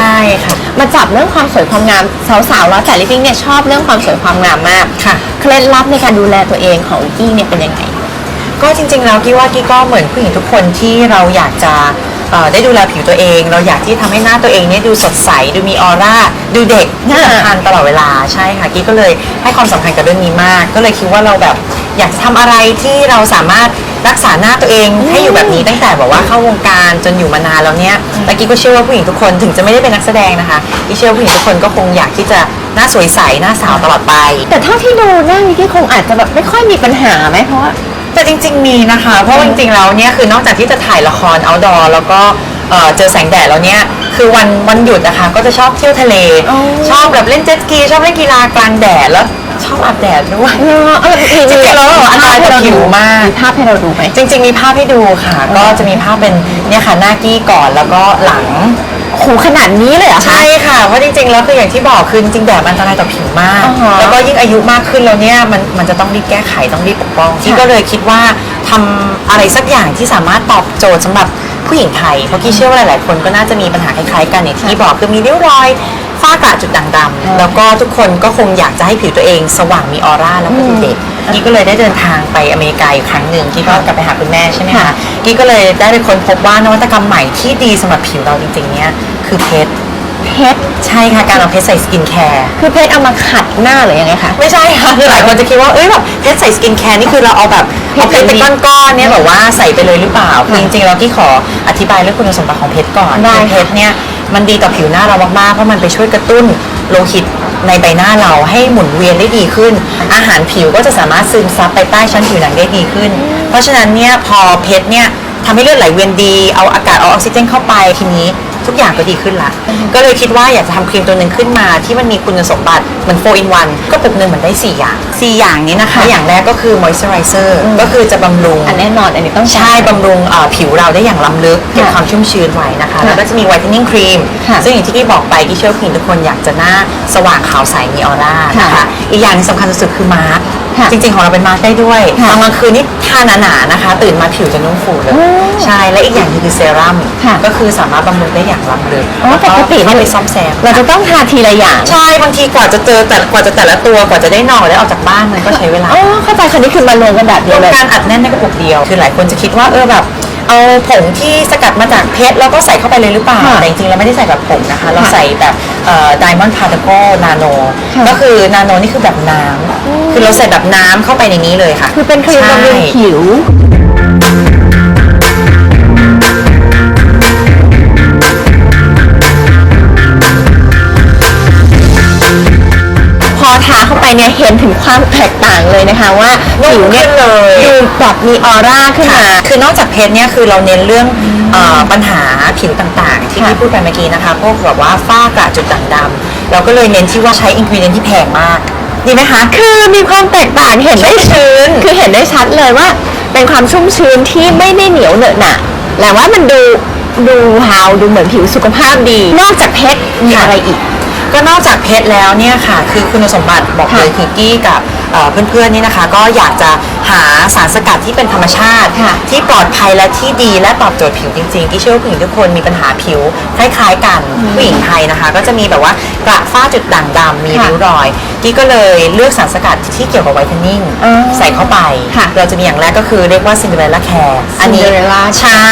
ใช่ค่ะ มาจับเรื่องความสวยความงามสาวๆแล้วแต่ลิปปิ้งเนี่ยชอบเรื่องความสวยความงามมากค่ะเคล็ดลับในการดูแลตัวเองของลิปปิ้งเนี่ยเป็นยังไง ก็จริงๆแล้วกี้ว่ากี้ก็เหมือนผู้หญิงทุกคนที่เราอยากจะเอ่อได้ดูแลผิวตัวเอง เราอยากที่ทำให้หน้าตัวเองเนี่ยดูสดใสดูมีออร่าดูเด็กที่สำคัญตลอดเวลาใช่ค่ะกี้ก็เลยให้ความสำคัญกับเรื่องนี้มาก ก็เลยคิดว่าเราแบบอยากจะทำอะไรที่เราสามารถ รักษาหน้าตัวเองให้อยู่แบบนี้ตั้งแต่แบบว่าเข้าวงการจนอยู่มานานแล้วเนี่ยแต่กี้ก็เชื่อว่าผู้หญิงทุกคนถึงจะไม่ได้เป็นนักแสดงนะคะกี้เชื่อว่าผู้หญิงทุกคนก็คงอยากที่จะหน้าสวยใสหน้าสาวตลอดไป แต่เท่าที่ดูหน้าลิปปิ้งคงอาจจะแบบไม่ค่อยมีปัญหาไหมเพราะว่า แต่จริง ๆ มีนะคะ เพราะว่าจริงๆแล้วเนี่ยคือนอกจากที่จะถ่ายละคร outdoor แล้วก็เอ่อเจอแสงแดดแล้วเนี่ยคือวันวันหยุดนะคะก็จะชอบเที่ยวทะเลอ๋อชอบแบบเล่นเจ็ตสกีชอบเล่นกีฬากลางแดดแล้ว ชอบอาบแดดด้วยเออเออจริงๆแล้วอันตรายต่อผิวมาก มีภาพให้เราดูไหม จริง ๆ มีภาพให้ดูค่ะ ก็จะมีภาพเป็นเนี่ยค่ะหน้ากี้ก่อนแล้วก็หลังโหขนาดนี้เลยเหรอคะ ใช่ค่ะ เพราะจริงๆ แล้วคืออย่างที่บอกคือจริงๆแดดมันอันตรายต่อผิวมาก อ่าฮะแล้วก็ยิ่งอายุมากขึ้นแล้วเนี่ยมันมันจะต้องรีบแก้ไขต้องรีบปกป้องที่ก็เลยคิดว่าทำอะไรสักอย่างที่สามารถตอบโจทย์สำหรับ ผู้หญิงไทย เพราะกี้เชื่อว่าหลาย ๆ คนก็น่าจะมีปัญหาคล้าย ๆ กันอย่างที่บอกคือมีริ้วรอยฝ้ากระจุดด่างดำแล้วก็ทุกคนก็คงอยากจะให้ผิวตัวเอง สว่างมีออร่าแล้วก็ดูเด็กกี้ก็เลยได้เดินทางไปอเมริกาอีกครั้งหนึ่งกี้ก็กลับไปหาคุณแม่ใช่ไหมคะค่ะกี้ก็เลยได้ไปค้นพบว่านวัตกรรมใหม่ที่ดีสำหรับผิวเราจริง ๆ เนี่ยคือเพชร เพชร ใช่ค่ะการเอาเพชรใส่สกินแคร์ คือเพชรเอามาขัดหน้าหรือยังไงคะ ไม่ใช่ค่ะคือหลายคนจะคิดว่าเอ้ยแบบเพชรใส่สกินแคร์นี่คือเราเอาแบบเอาเพชรเป็นก้อนๆเนี่ยแบบว่าใส่ไปเลยหรือเปล่าคือจริงๆเราที่ขออธิบายเรื่องคุณสมบัติของเพชรก่อนได้คือเพชรเนี่ยมันดีต่อผิวหน้าเรามากๆเพราะมันไปช่วยกระตุ้นโลหิตในใบหน้าเราให้หมุนเวียนได้ดีขึ้น อาหารผิวก็จะสามารถซึมซับไปใต้ชั้นผิวหนังได้ดีขึ้น เพราะฉะนั้นเนี่ยพอเพชรเนี่ยทำให้เลือดไหลเวียนดี เอาอากาศเอาออกซิเจนเข้าไปทีนี้ ทุกอย่างก็ดีขึ้นละ ก็เลยคิดว่าอยากจะทำครีมตัวหนึ่งขึ้นมาที่มันมีคุณสมบัติเหมือน4 in 1ก็ปุกหนึ่งเหมือนได้ 4 อย่าง4อย่างนี้นะคะ อย่างแรกก็คือ moisturizer ก็คือจะบำรุง อันแน่นอนอันนี้ต้อง ใช่ บำรุงเอ่อผิวเราได้อย่างล้ำลึกเก็บความชุ่มชื้นไว้นะคะ ค่ะแล้วก็จะมี whitening cream ค่ะซึ่งอย่างที่พี่บอกไปที่เชื่อว่าผู้หญิงทุกคนอยากจะหน้าสว่างขาวใสมีออร่านะคะค่ะอีกอย่างที่สำคัญสุดๆคือมาร์ก ค่ะจริงๆของเราเป็นมาร์กได้ด้วยค่ะตอนกลางคืนนี่ทาหนาๆนะคะ ตื่นมาผิวจะนุ่มฟูเลยโอ้ใช่และอีกอย่างหนึงคือเซรั่มค่ะก็คือสามารถบำรุงได้อย่างล้ำลึกอ๋อแล้วปกติเข้าไปซ่อมแซม เราจะต้องทาทีละอย่างใช่บางทีกว่าจะเจอแต่กว่าจะแต่ละตัวกว่าจะได้นอนได้ออกจากบ้านมันก็ใช้เวลา อ๋อเข้าใจคันนี้คือมารวมกันแบบเดียวเลย การอัดแน่นในกระปุกเดียว คือหลายคนจะคิดว่าเออแบบ เอาผงที่สกัดมาจากเพชรแล้วก็ใส่เข้าไปเลยหรือเปล่าค่ะแต่จริงๆเราไม่ได้ใส่แบบผงนะคะ เราใส่แบบไดมอนด์พาร์ติเคิลนาโนค่ะก็คือนาโนนี่คือแบบน้ำคือเราใส่แบบน้ำเข้าไปในนี้เลยค่ะ คือเป็นครีมบำรุงใช่ผิว พอทาเข้าไปเนี่ยเห็นถึงความแตกต่างเลยนะคะว่าผิวเนี่ยนุ่มขึ้นเลย ดูแบบมีออร่าขึ้นค่ะมา คือนอกจากเพชรเนี่ยคือเราเน้นเรื่องเออปัญหาผิวต่างๆ ที่ค่ะพี่พูดไปเมื่อกี้นะคะ พวกแบบว่าฝ้ากระจุดด่างดำเราก็เลยเน้นที่ว่าใช้อินกิวเดนที่แพงมาก ดีไหมคะ คือมีความแตกต่างเห็นได้ชุ่มชื้น คือเห็นได้ชัดเลยว่า เป็นความชุ่มชื้นที่ไม่ได้เหนียวเหนอะหนะแต่ว่ามันดูดูฮาวดูเหมือนผิวสุขภาพดี นอกจากเพชรมีอะไรอีก ก็นอกจากเพชรแล้วเนี่ยค่ะ คือคุณสมบัติบอกเลยค่ะคือกี้กับเอ่อเพื่อนๆนี่นะคะ ก็อยากจะหาสารสกัดที่เป็นธรรมชาติ ค่ะ ที่ปลอดภัยและที่ดีและตอบโจทย์ผิวจริงๆ ที่เชื่อว่าผู้หญิงทุกคนมีปัญหาผิวคล้ายๆกันผู้หญิงไทยนะคะ ก็จะมีแบบว่ากระฝ้าจุดด่างดำมีค่ะริ้วรอยกี้ก็เลยเลือกสารสกัดที่เกี่ยวกับไวท์เทนนิ่งอ๋อใส่เข้าไป ค่ะเราจะมีอย่างแรกก็คือเรียกว่าซินเดอเรลล่าแคร์อันนี้ Cinderella ใช่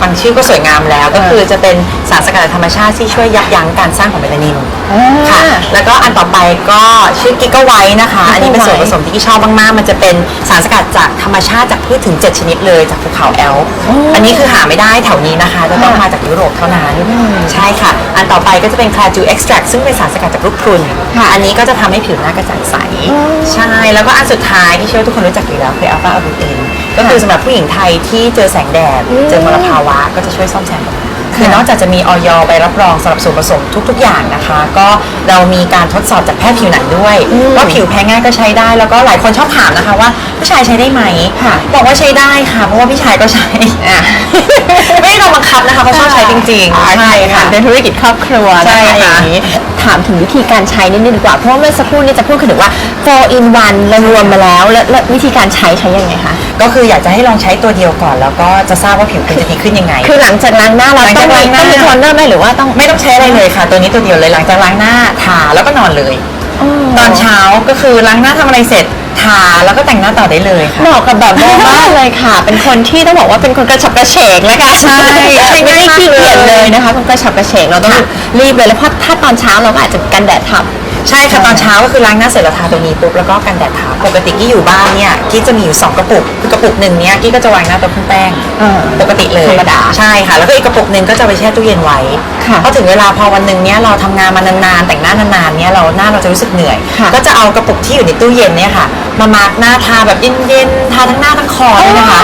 ฟังชื่อก็สวยงามแล้วก็คือจะเป็นสารสกัดจากธรรมชาติที่ช่วยยับยั้งการสร้างของเมลานินค่ะแล้วก็อันต่อไปก็ชื่อกิกะไว้นะคะ อันนี้เป็นส่วนผสมที่กี้ชอบมากๆ มันจะเป็นสารสกัดจากธรรมชาติจากพืชถึง 7 ชนิดเลยจากภูเขาแอลป์อันนี้คือหาไม่ได้แถวนี้นะคะจะต้องมาจากยุโรปเท่านั้น ใช่ค่ะ อันต่อไปก็จะเป็นคลาจูเอ็กซ์แทรซึ่งเป็นสารสกัดจากลูกพรุนค่ะอันนี้ก็จะทำให้ผิวหน้ากระจ่างใส ใช่ แล้วก็อันสุดท้ายที่เชื่อว่าทุกคนรู้จักอยู่แล้วคืออัลฟาอะบูตินก็คือสำหรับผู้หญิงไทยที่เจอแสงแดดเจอมลภาวะก็จะช่วยซ่อมแซมตรงนั้น คือนอกจากจะมีออยใบรับรองสำหรับส่วนผสมทุก ๆ อย่างนะคะ ก็เรามีการทดสอบจากแพทย์ผิวหนังด้วยว่าผิวแพ้ง่ายก็ใช้ได้ แล้วก็หลายคนชอบถามนะคะว่าผู้ชายใช้ได้ไหมค่ะบอกว่าใช้ได้ค่ะ เพราะว่าพี่ชายก็ใช้ ไม่ได้เราบังคับนะคะเพราะชอบใช้จริงๆใช่ค่ะเป็นธุรกิจครอบครัวใช่นะคะอค่ะย่างนี้ถามถึงวิธีการใช้นิดนึงดีกว่าเพราะว่าเมื่อสักครู่นี้จะพูดถึงว่า 4 in 1เรารวมมาแล้วแล้วแล้ววิธีการใช้ใช้ยังไงคะ ก็คืออยากจะให้ลองใช้ตัวเดียวก่อนแล้วก็จะทราบว่าผิวคุณจะดีขึ้นยังไง คือหลังจากล้างหน้าเราหลังต้จาอกงล้างหน้า ต้องมีโทนเนอร์ไหมหรือว่าต้องไม่ต้องใช้อะไรเลยค่ะ ตัวนี้ตัวเดียวเลยหลังจากล้างหน้าทาแล้วก็นอนเลย ตอนเช้าก็คือล้างหน้าทำอะไรเสร็จทาแล้วก็แต่งหน้าต่อได้เลยค่ะ เหมาะกับแบบโบมากเลยค่ะ เป็นคนที่ต้องบอกว่าเป็นคนกระฉับกระเฉงนะคะใช่ใช่ไม่ได้มากขี้เกียจเลยเลยนะคะคนกระฉับกระเฉงเราต้องค่ะรีบเลยแล้วเพราะถ้าตอนเช้าเราก็อาจจะกันแดดทับ ใช่ค่ะตอนเช้าก็คือล้างหน้าเสร็จแล้วทาตัวนี้ปุ๊บแล้วก็กันแดดทา ปกติกี้อยู่บ้านเนี่ยกี้จะมีอยู่สองกระปุกคือกระปุกหนึ่งเนี่ยกี้ก็จะวางหน้าตัวเครื่องแป้งอ่าปกติเลยธรรมดาใช่ค่ะ แล้วก็อีกกระปุกหนึ่งก็จะไปแช่ตู้เย็นไว้ค่ะเพราะถึงเวลาพอวันหนึ่งเนี่ยเราทำงานมานานๆแต่งหน้านานๆเนี่ยเราหน้าเราจะรู้สึกเหนื่อยค่ะก็จะเอากระปุกที่อยู่ในตู้เย็นเนี่ยค่ะ มามาร์กหน้าทาแบบเย็นๆทาทั้งหน้าทั้งคอเลยนะคะ